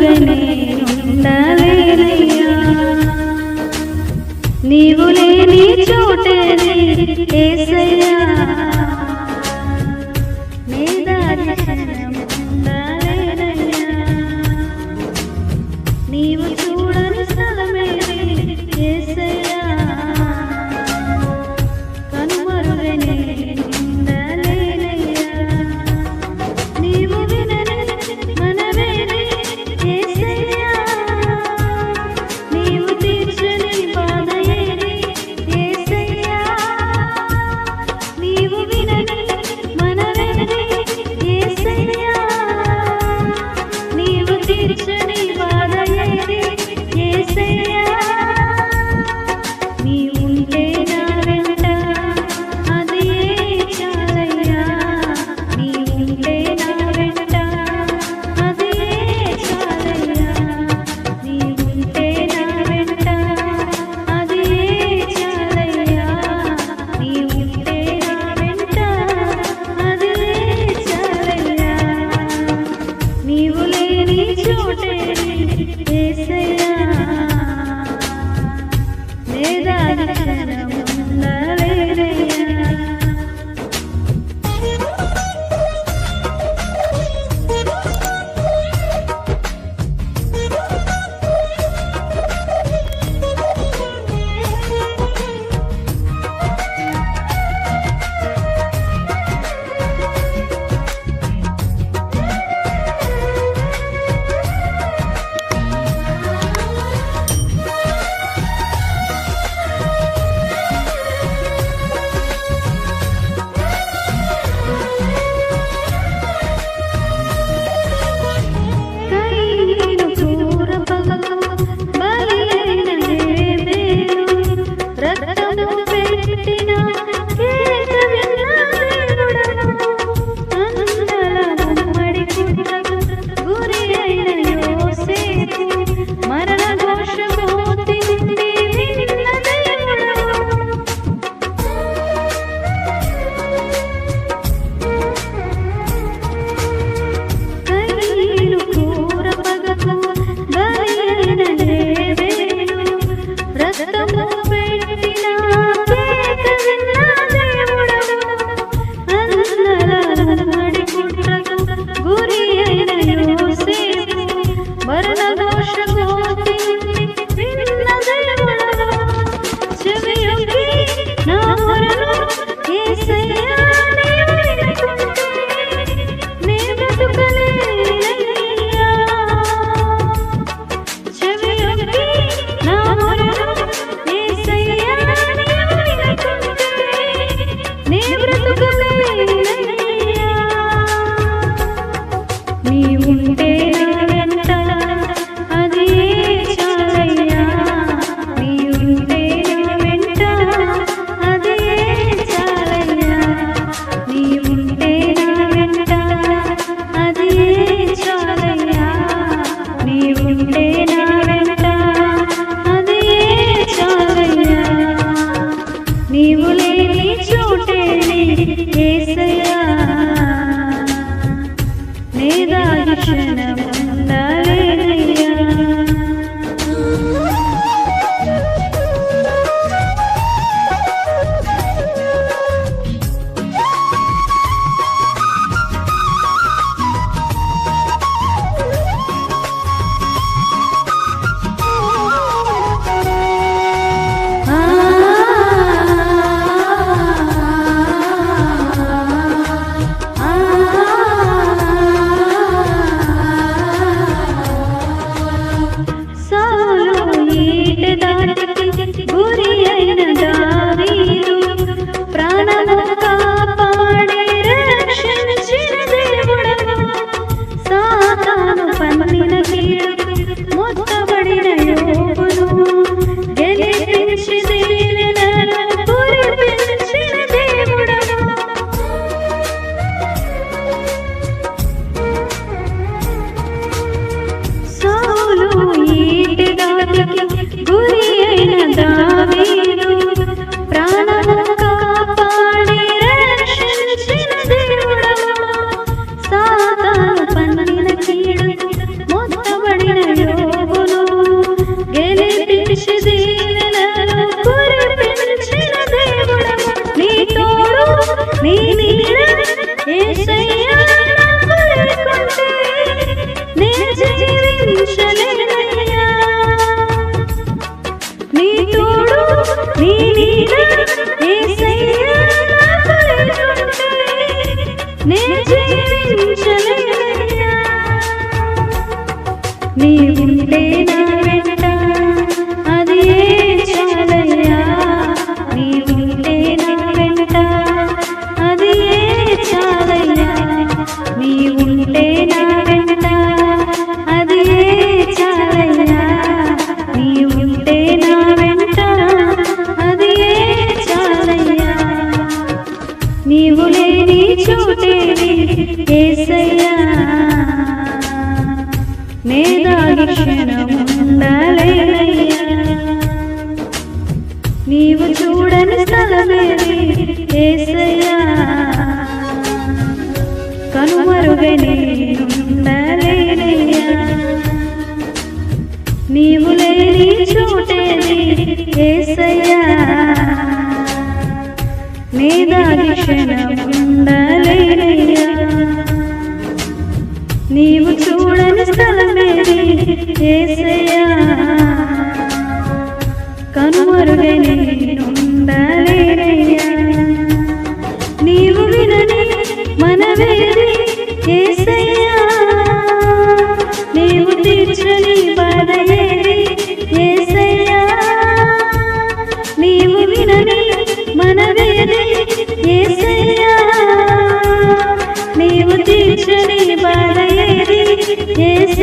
కనుమరుగనేనుండలేనయ్యా నీవు లేని చోటేది లేని చోటేని ఏసయ్యా నేదాగి క్షణముండలేనయ్యా నీవు చూడని స్థలమేని ఏసయ్యా కనుమరుగని ఉండలేనయ్యా. నీవు లేని చోటేని ఏసయ్యా నీ దారిక్షణముండలేనయ్యా నీవు చూడని స్థలమేది? ఏసే kiss.